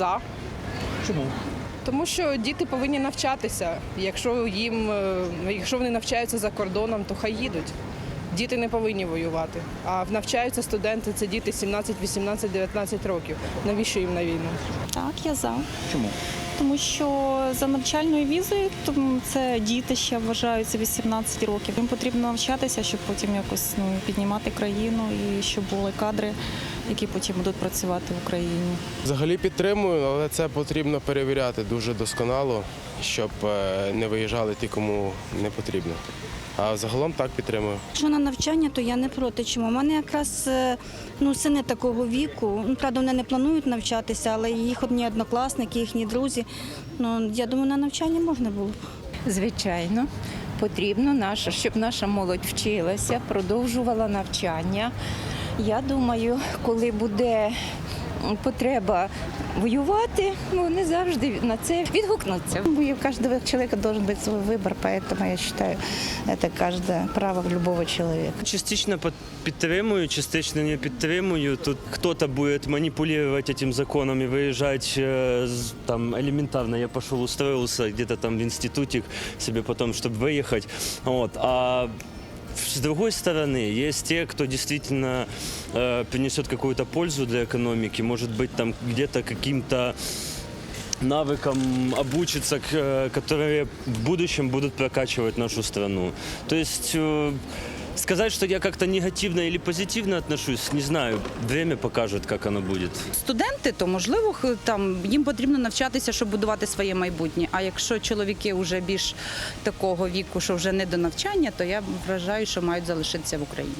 за. Чому? Тому що діти повинні навчатися. Якщо їм, е, якщо вони навчаються за кордоном, то хай їдуть. Діти не повинні воювати. А навчаються студенти це діти 17, 18, 19 років. Навіщо їм на війну? Так, я за. Чому? Тому що за навчальною візою тому це діти ще вважаються 18 років. Їм потрібно навчатися, щоб потім якось ну, піднімати країну і щоб були кадри, які потім будуть працювати в Україні. Взагалі підтримую, але це потрібно перевіряти дуже досконало, щоб е, не виїжджали ті, кому не потрібно. А загалом так підтримую. Якщо на навчання, то я не проти. Чому? У мене якраз е, ну, сини такого віку. Ну, правда, вони не планують навчатися, але їх одні однокласники, їхні друзі. Ну, я думаю, на навчання можна було б. Звичайно, потрібно наша, щоб наша молодь вчилася, продовжувала навчання. Я думаю, коли буде потреба воювати, ну, вони завжди на це відгукнуться. У каждого человека должен быть свой выбор, поэтому я считаю, это каждое право любого человека. Частично под- підтримую, частично не підтримую. Тут хтось буде маніпулювати цим законом і виїжджати е, з- там елементарно. Я пішов устроился где-то там в институтик себе потом, чтобы выехать. Вот. А с другой стороны, есть те, кто действительно э, принесет какую-то пользу для экономики, может быть, там где-то каким-то навыкам обучиться, к- э, которые в будущем будут прокачивать нашу страну. То есть э, сказать, что я как-то негативно или позитивно отношусь, не знаю. Время покажет, как оно будет. студенти, то можливо там їм потрібно навчатися, щоб будувати своє майбутнє. А якщо чоловіки вже більш такого віку, що вже не до навчання, то я вважаю, що мають залишитися в Україні.